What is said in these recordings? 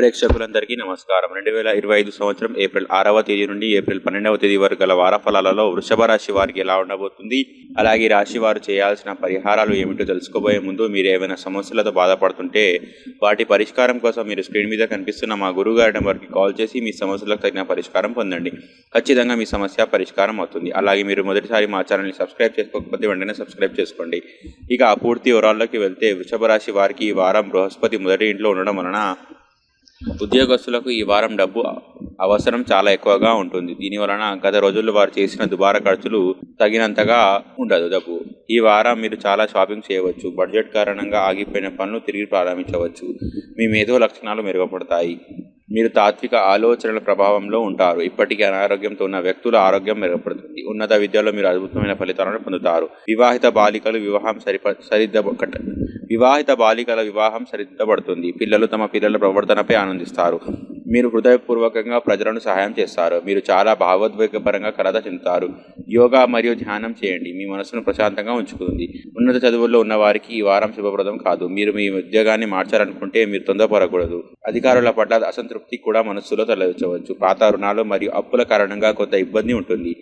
ప్రేక్షకులందరికీ నమస్కారం. రెండు వేల ఇరవై ఐదు సంవత్సరం ఏప్రిల్ ఆరవ తేదీ నుండి ఏప్రిల్ పన్నెండవ తేదీ వరకు గల వార ఫలాలలో వృషభ రాశి వారికి ఎలా ఉండబోతుంది? అలాగే రాశి వారు చేయాల్సిన పరిహారాలు ఏమిటో తెలుసుకోబోయే ముందు మీరు ఏమైనా సమస్యలతో బాధపడుతుంటే వాటి పరిష్కారం కోసం మీరు స్క్రీన్ మీద కనిపిస్తున్న మా గురువు గారి నెంబర్కి కాల్ చేసి మీ సమస్యలకు తగిన పరిష్కారం పొందండి. ఖచ్చితంగా మీ సమస్య పరిష్కారం అవుతుంది. అలాగే మీరు మొదటిసారి మా ఛానల్ని సబ్స్క్రైబ్ చేసుకోకపోతే వెంటనే సబ్స్క్రైబ్ చేసుకోండి. ఇక ఆ పూర్తి వివరాల్లోకి వెళ్తే వృషభ రాశి వారికి ఈ వారం బృహస్పతి మొదటి ఇంట్లో ఉండడం వలన ఉద్యోగస్తులకు ఈ వారం డబ్బు అవసరం చాలా ఎక్కువగా ఉంటుంది. దీని వలన గత రోజుల్లో వారు చేసిన దుబారా ఖర్చులు తగినంతగా ఉండదు డబ్బు. ఈ వారం మీరు చాలా షాపింగ్ చేయవచ్చు. బడ్జెట్ కారణంగా ఆగిపోయిన పనులు తిరిగి ప్రారంభించవచ్చు. మీ మేధో లక్షణాలు మెరుగుపడతాయి. మీరు తాత్విక ఆలోచనల ప్రభావంలో ఉంటారు. ఇప్పటికీ అనారోగ్యంతో ఉన్న వ్యక్తుల ఆరోగ్యం మెరుగుపడుతుంది. ఉన్నత విద్యలో మీరు అద్భుతమైన ఫలితాలను పొందుతారు. వివాహిత బాలికలు వివాహం సరిప సరిద్ద వివాహిత బాలికల వివాహం సరిదిద్దబడుతుంది. పిల్లలు తమ పిల్లల ప్రవర్తనపై ఆనందిస్తారు. మీరు హృదయపూర్వకంగా ప్రజలను సహాయం చేస్తారు. మీరు చాలా భావోద్వేగపరంగా కలత చెందుతారు. యోగా మరియు ధ్యానం చేయండి. మీ మనసును ప్రశాంతంగా ఉంచుతుంది ఉన్నత చదువుల్లో ఉన్న వారికి ఈ వారం శుభప్రదం కాదు. మీరు మీ ఉద్యోగాన్ని మార్చాలనుకుంటే మీరు తొందరపడకూడదు. అధికారుల పట్ల అసంతృప్తి కూడా మనస్సులో తలెచ్చవచ్చు పాత రుణాలు మరియు అప్పుల కారణంగా కొంత ఇబ్బంది ఉంటుంది.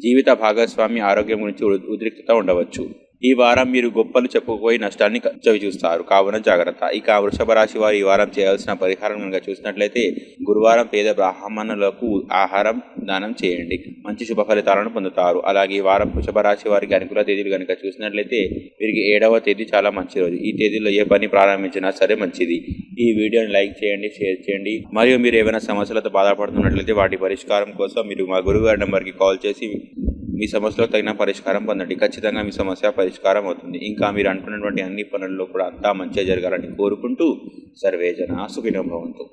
జీవిత భాగస్వామి ఆరోగ్యం గురించి ఉద్రిక్తత ఉండవచ్చు. ఈ వారం మీరు గొప్పలు చెప్పుకోయి నష్టాన్ని చవి చూస్తారు కావున జాగ్రత్త. ఇక వృషభ రాశి వారు ఈ వారం చేయాల్సిన పరిహారం కనుక చూసినట్లయితే గురువారం పేద బ్రాహ్మణులకు ఆహారం దానం చేయండి. మంచి శుభ ఫలితాలను పొందుతారు. అలాగే ఈ వారం వృషభ రాశి వారికి అనుకూల తేదీలు కనుక చూసినట్లయితే వీరికి ఏడవ తేదీ చాలా మంచి రోజు. ఈ తేదీలో ఏ పని ప్రారంభించినా సరే మంచిది. ఈ వీడియోని లైక్ చేయండి షేర్ చేయండి. మరియు మీరు ఏమైనా సమస్యలతో బాధపడుతున్నట్లయితే వాటి పరిష్కారం కోసం మీరు మా గురువు గారి నెంబర్కి కాల్ చేసి మీ సమస్యలో తగిన పరిష్కారం పొందండి. ఖచ్చితంగా మీ సమస్య పరిష్కారం అవుతుంది. ఇంకా మీరు అనుకున్నటువంటి అన్ని పనుల్లో కూడా అంతా మంచిగా జరగాలని కోరుకుంటూ సర్వేజన సుఖినోభవంతు.